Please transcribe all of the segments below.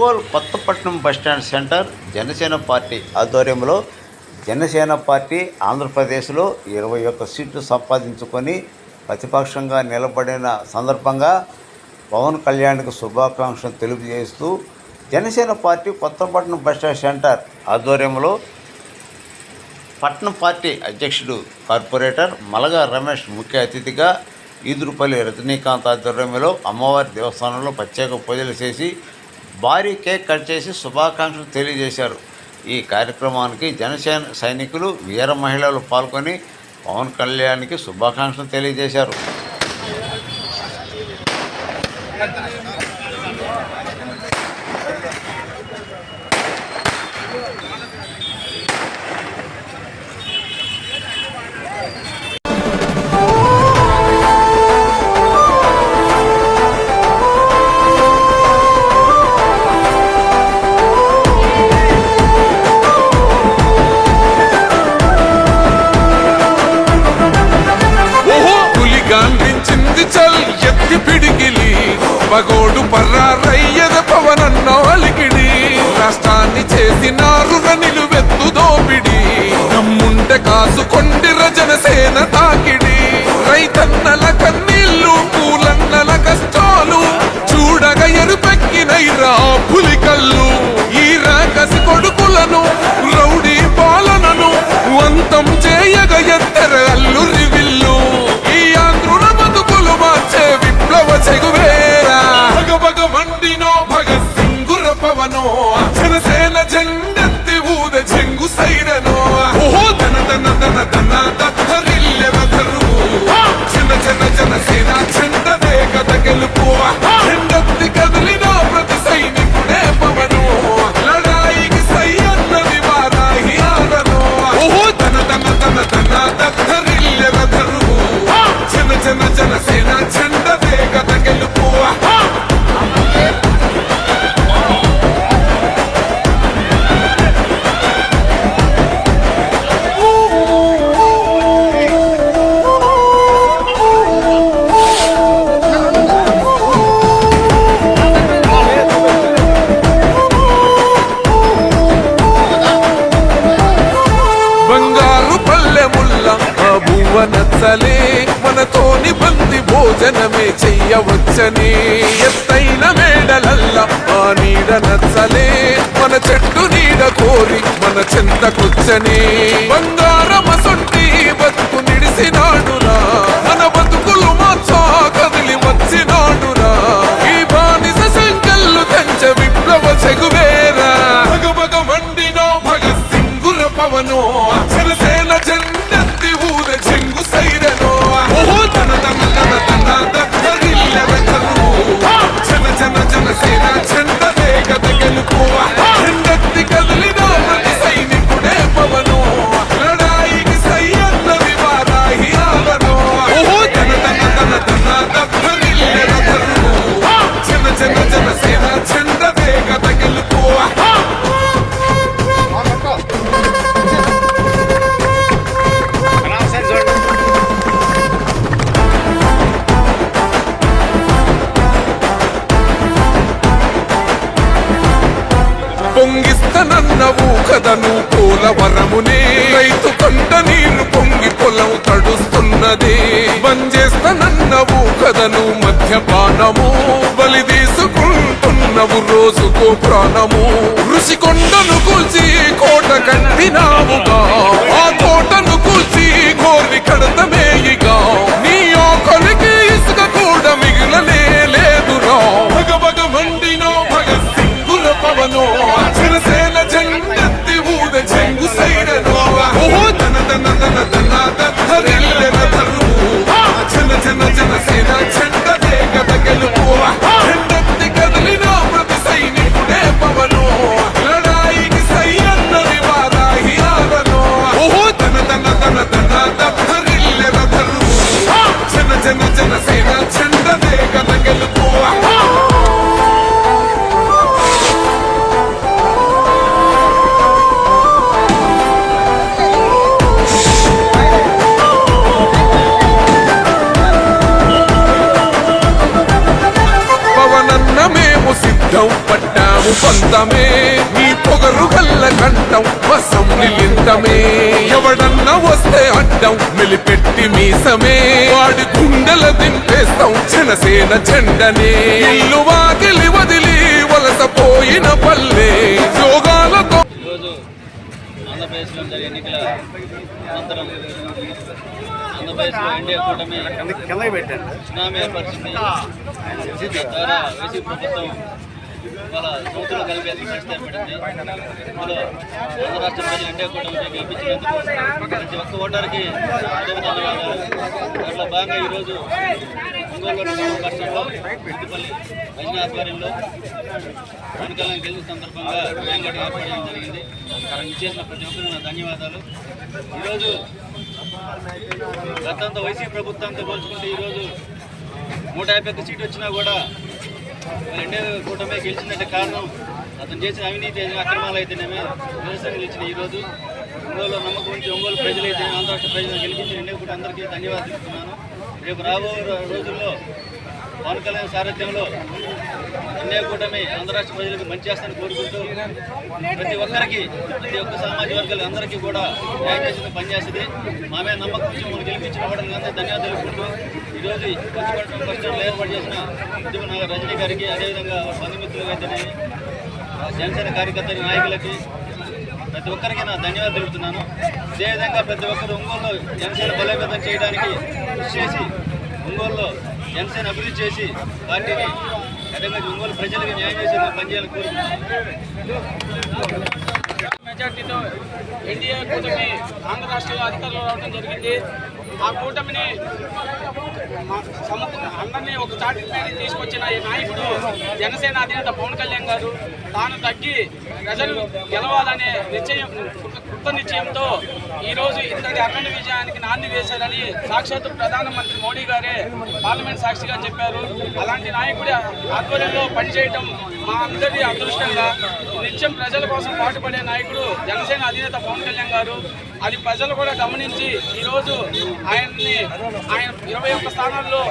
Ongole Kothapatnam bus stand center Janasena party ఆధ్వర్యంలో Janasena party ఆంధ్రప్రదేశ్లో ఇరవై ఒక్క సీట్లు సంపాదించుకొని ప్రతిపక్షంగా నిలబడిన సందర్భంగా పవన్ కళ్యాణ్కి శుభాకాంక్షలు తెలియజేస్తూ Janasena party Kothapatnam bus stand center ఆధ్వర్యంలో పట్నం పార్టీ అధ్యక్షుడు కార్పొరేటర్ మలగా రమేష్ ముఖ్య అతిథిగా ఈదురుపల్లి రజనీకాంత్ ఆధ్వర్యంలో అమ్మవారి దేవస్థానంలో ప్రత్యేక పూజలు చేసి భారీ కేక్ కట్ చేసి శుభాకాంక్షలు తెలియజేశారు. ఈ కార్యక్రమానికి జనసేన సైనికులు వీర మహిళలు పాల్గొని పవన్ కళ్యాణ్కి శుభాకాంక్షలు తెలియజేశారు. పగోడు పర్రారయ్యద పవనన్న అలికిడి. రాష్ట్రాన్ని చేసినారు నిలువెత్తు దోపిడి. దమ్ముంటే కాసుకొండి రజనసేన తాకిడి. రైతన్నల కన్నీళ్ళు పూలన్నల కష్టాలు. చూడగ ఎరుపెక్కినైరా పులి కళ్ళు. ఈ రాకసి కొడుకులను రౌడీ పాలనను అంతం చేయగ ఎత్తర అల్లు చెయ్యవచ్చని ఎత్తైన మేడలల్ల ఆ నీడ నచ్చలే. మన చెట్టు నీడ కోరి మన చెంతకొచ్చని. బంగారమసుంటి బతుకు నిడిసినాడురా. కదను పోలవరమునే రైతు కంట నీరు పొంగి పొలం తడుస్తున్నది. బంజేస్తనన్నవు కదను మధ్యపానము బలి తీసుకుంటున్నవు రోజుకో ప్రాణము ఋషికొండను కూల్చి కోట కట్టినావుగా. నింపుదమే నీ పొగరు గల్ల కంఠం వసం నిలిందమే ఎవడన్నా వస్తే అడ్డం మెలిపెట్టి మీసమే. వాడి గుండెల దింపేస్తాం జనసేన జెండనే. ఇల్లు వాకిలి వదిలి వలసపోయిన పల్లె. యోగాలతో ఆంధ్రప్రదేశ్లో జరిగే ఎన్నికల అనంతరం ఆంధ్రప్రదేశ్లో ఎన్డీఏ కూటమి సునామీ ఏర్పరిచింది. ద్వారా వైసీపీ ప్రభుత్వం వాళ్ళ సంవత్సరం కలిపి పరిస్థితి ఏర్పడింది ఇందులో ఆంధ్ర రాష్ట్ర ప్రజలు ఎన్డీఏ కూటమిని గెలిపించినందుకు ప్రతి ఒక్క ఓటర్కి హృదయపూర్వక దాంట్లో భాగంగా ఈరోజు ఒంగోలులోని బస్ స్టాండ్లో ఇంటిపల్లి రజనీ ఆధ్వర్యంలో ఎన్నికలను గెలిచిన సందర్భంగా వేంకట ఏర్పడడం జరిగింది. జరిగింది చేసిన ప్రతి ఒక్కరికి నా ధన్యవాదాలు. ఈరోజు గతంతో వైసీపీ ప్రభుత్వంతో పోల్చుకుంటే ఈరోజు నూట యాభై ఒక్క సీట్ వచ్చినా కూడా రెండే కూటమే గెలిచినట్టు కారణం అతను చేసిన అవినీతి అక్రమాలు అయితేనేమే నిరసన గెలిచిన ఈరోజు ఒంగోలు నమ్మకం ఉంచి ఒంగోలు ప్రజలైతే ఆంధ్ర రాష్ట్ర ప్రజలు గెలిపించి రెండే కూడా అందరికీ ధన్యవాదాలు చెప్తున్నాను రేపు రాబోయే రోజుల్లో పవన్ కళ్యాణ్ సారథ్యంలో ఎన్డీఏ కూటమి ఆంధ్ర రాష్ట్ర ప్రజలకు మంచి చేస్తాను కోరుకుంటూ ప్రతి ఒక్కరికి ప్రతి ఒక్క సామాజిక వర్గాలు అందరికీ కూడా న్యాయం చేసిన పనిచేస్తుంది. మా మీద నమ్మకం ఉంచి మమ్మల్ని గెలిపించిన వాళ్ళకి అందరూ ధన్యవాదాలు ఈరోజు ఈ కొత్తపట్నం ఏర్పాటు చేసిన ఉద్యమ రజనీ గారికి అదేవిధంగా వాళ్ళ బంధుమిత్రులకు అయితేనే జనసేన కార్యకర్తల నాయకులకి ప్రతి ఒక్కరికి నా ధన్యవాదాలు తెలుపుతున్నాను. అదేవిధంగా ప్రతి ఒక్కరు ఒంగోలులో జనసేన బలోపేతం చేయడానికి కృషి చేసి ఒంగోలులో జనసేన అభివృద్ధి చేసి పార్టీని అదేవిధంగా ఒంగోలు ప్రజలకు న్యాయం చేసి పనిచేయాలని కోరుకుంటున్నాను. మెజార్టీతో ఎన్డీఏ కూటమి ఆంధ్ర రాష్ట్రంలో అధికారంలో రావడం జరిగింది. ఆ కూటమిని మా- అందరినీ ఒక చాటి తీసుకొచ్చిన ఈ నాయకుడు జనసేన అధినేత పవన్ కళ్యాణ్ గారు తాను తగ్గి ప్రజలు గెలవాలనే నిశ్చయం కృత నిశ్చయంతో ఈరోజు ఇంతటి అఖండ విజయానికి నాంది వేశారని సాక్షాత్ ప్రధానమంత్రి మోడీ గారే పార్లమెంట్ సాక్షిగా చెప్పారు. అలాంటి నాయకుడి ఆధ్వర్యంలో పనిచేయటం మా అందరి అదృష్టంగా నిత్యం ప్రజల కోసం పాటుపడే నాయకుడు జనసేన అధినేత పవన్ కళ్యాణ్ గారు అది ప్రజలు కూడా గమనించి ఈరోజు ఆయన్ని ఆయన ఇరవై ఒక్క స్థానాల్లో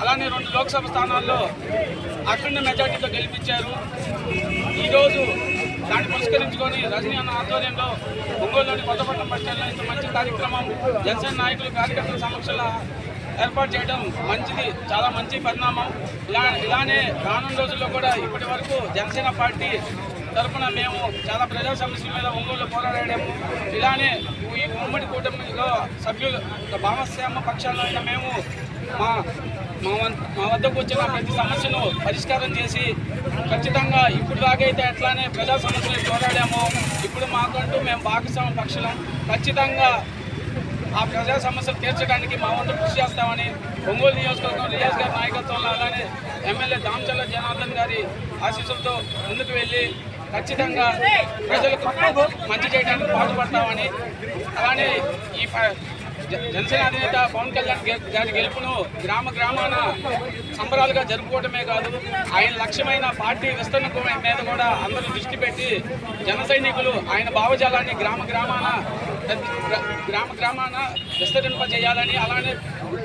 అలానే రెండు లోక్సభ స్థానాల్లో అఖండ మెజార్టీతో గెలిపించారు. ఈరోజు దాన్ని పురస్కరించుకొని రజనీ అన్న ఆధ్వర్యంలో ఒంగోలులోని కొత్తపట్నం బస్టాండ్లో ఇంత మంచి కార్యక్రమం జనసేన నాయకులు కార్యకర్తల సమక్షంలో ఏర్పాటు చేయడం మంచిది చాలా మంచి పరిణామం. ఇలా ఇలానే రానున్న రోజుల్లో కూడా ఇప్పటి వరకు జనసేన పార్టీ తరఫున మేము చాలా ప్రజా సమస్యల మీద ఒంగోలు పోరాడాము ఇలానే ఈ ఉమ్మడి కూటమిలో సభ్యులు భామస్యామ పక్షాల్లో అయిన మేము మా మా మా వద్దకు వచ్చిన ప్రతి సమస్యను పరిష్కారం చేసి ఖచ్చితంగా ఇప్పుడు దాకైతే ఎట్లానే ప్రజా సమస్యలు పోరాడాము. ఇప్పుడు మాకంటూ మేము భాగస్వామ్య పక్షులం. ఖచ్చితంగా ఆ ప్రజా సమస్యలు తీర్చడానికి మా వంతు కృషి చేస్తామని ఒంగోలు నియోజకవర్గం రియాజ్ గారి నాయకత్వంలో అలానే ఎమ్మెల్యే దామచల్ల జనార్దన్ గారి ఆశీస్సులతో ముందుకు వెళ్ళి ఖచ్చితంగా ప్రజలకు మంచి చేయడానికి పాటుపడతామని అలానే ఈ జనసేన అధినేత పవన్ కళ్యాణ్ గారి గెలుపును గ్రామ గ్రామాన సంబరాలుగా జరుపుకోవడమే కాదు ఆయన లక్ష్యమైన పార్టీ విస్తరణ మీద కూడా అందరూ దృష్టి పెట్టి జన సైనికులు ఆయన భావజాలాన్ని గ్రామ గ్రామాన గ్రామ గ్రామాన విస్తరింపజేయాలని అలానే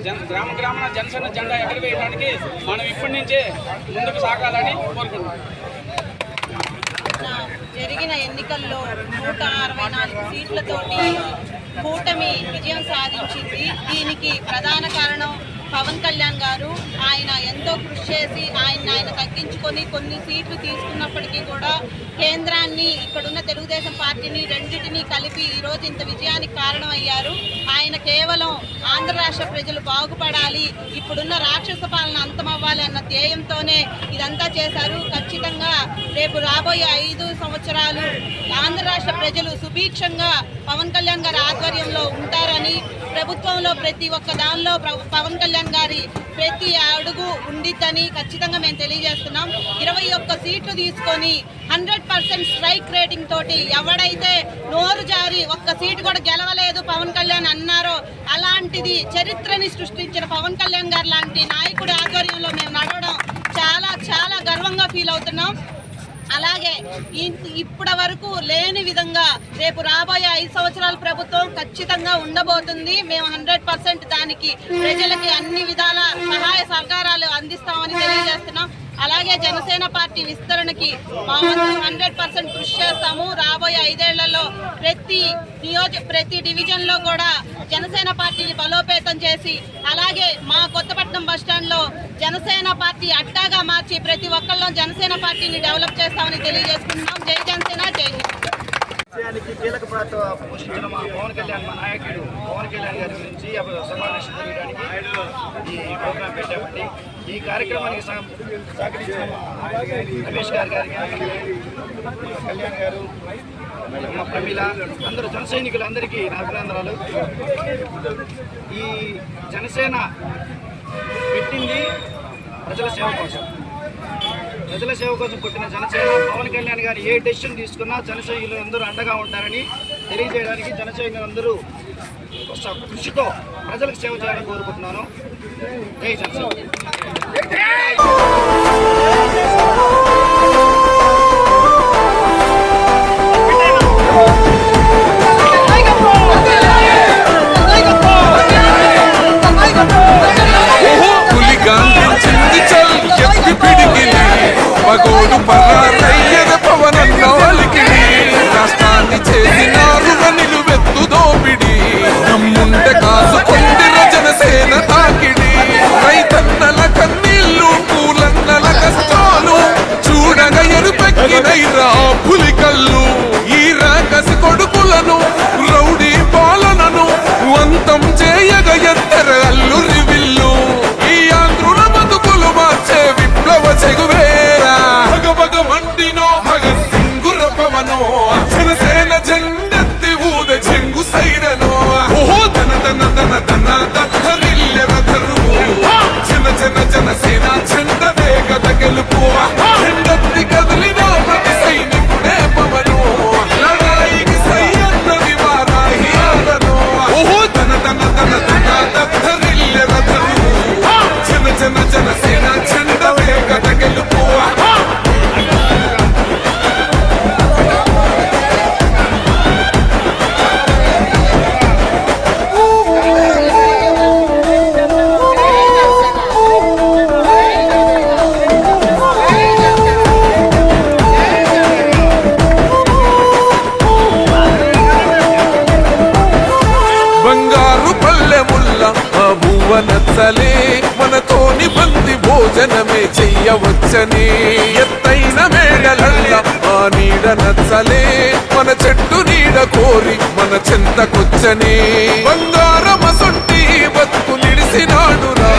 జన గ్రామ గ్రామాన జనసేన జెండా ఎగరవేయడానికి మనం ఇప్పటి నుంచే ముందుకు సాగాలని కోరుకుంటున్నాం. జరిగిన ఎన్నికల్లో నూట అరవై నాలుగు సీట్లతోటి కూటమి విజయం సాధించింది. దీనికి ప్రధాన కారణం పవన్ కళ్యాణ్ గారు ఆయన ఎంతో కృషి చేసి ఆయన ఆయన తగ్గించుకొని కొన్ని సీట్లు తీసుకున్నప్పటికీ కూడా కేంద్రాన్ని ఇక్కడున్న తెలుగుదేశం పార్టీని రెండింటినీ కలిపి ఈరోజు ఇంత విజయానికి కారణమయ్యారు. ఆయన కేవలం ఆంధ్ర రాష్ట్ర ప్రజలు బాగుపడాలి ఇప్పుడున్న రాక్షస పాలన అంతమవ్వాలి అన్న ధ్యేయంతోనే ఇదంతా చేశారు. ఖచ్చితంగా రేపు రాబోయే ఐదు సంవత్సరాలు ఆంధ్ర రాష్ట్ర ప్రజలు సుభిక్షంగా పవన్ కళ్యాణ్ గారి ఆధ్వర్యంలో ఉంటారని ప్రభుత్వంలో ప్రతి ఒక్క దానిలో పవన్ కళ్యాణ్ గారి ప్రతి అడుగు ఉండిద్దని ఖచ్చితంగా మేము తెలియజేస్తున్నాం. ఇరవై ఒక్క సీట్లు తీసుకొని హండ్రెడ్ పర్సెంట్ స్ట్రైక్ రేటింగ్ తోటి ఎవడైతే నోరు జారి ఒక్క సీటు కూడా గెలవలేదు పవన్ కళ్యాణ్ అన్నారో అలాంటిది చరిత్రని సృష్టించిన పవన్ కళ్యాణ్ గారు లాంటి నాయకుడి ఆధ్వర్యంలో మేము నడవడం చాలా చాలా గర్వంగా ఫీల్ అవుతున్నాం. అలాగే ఇప్పటి వరకు లేని విధంగా రేపు రాబోయే ఐదు సంవత్సరాల ప్రభుత్వం ఖచ్చితంగా ఉండబోతుంది. మేము హండ్రెడ్ పర్సెంట్ దానికి ప్రజలకి అన్ని విధాల సహాయ సహకారాలు అందిస్తామని తెలియజేస్తున్నాం. అలాగే జనసేన పార్టీ విస్తరణకి మా వంతు హండ్రెడ్ పర్సెంట్ కృషి చేస్తాము. రాబోయే ఐదేళ్ళలో ప్రతి నియోజ ప్రతి డివిజన్లో కూడా జనసేన పార్టీని బలోపేతం చేసి అలాగే మా కొత్తపట్నం బస్లో జనసేన పార్టీ అడ్డాగా మార్చి ప్రతి ఒక్కళ్ళు జనసేన పార్టీని డెవలప్ చేస్తామని తెలియజేసుకుంటున్నాం. జై జనసేన జై హింద్. విషయానికి కీలక పాత్ర పోషించిన మా పవన్ కళ్యాణ్ మా నాయకుడు. పవన్ కళ్యాణ్ గారి గురించి అప్పుడు సమావేశం జరగడానికి ఈ ప్రోగ్రాం పెట్టామండి. ఈ కార్యక్రమానికి సహకరించిన రమేష్ గారి గారికి కళ్యాణ్ గారు మా ప్రమీల అందరూ జన సైనికులందరికీ నా అభినందనలు. ఈ జనసేన పెట్టింది ప్రజల సేవ కోసం. ప్రజల సేవ కోసం పుట్టిన జనసేన పవన్ కళ్యాణ్ గారు ఏ డెసిషన్ తీసుకున్నా జనసేనలు అందరూ అండగా ఉంటారని తెలియజేయడానికి జనసైనికులు అందరూ కృషితో ప్రజలకు సేవ చేయాలని కోరుకుంటున్నాను. జై జనసేన. ఎత్తైన మేడలల్ల ఆ నీడ నచ్చలే. మన చెట్టు నీడ కోరి మన చెంతకొచ్చనే. నిడిసినాడు రా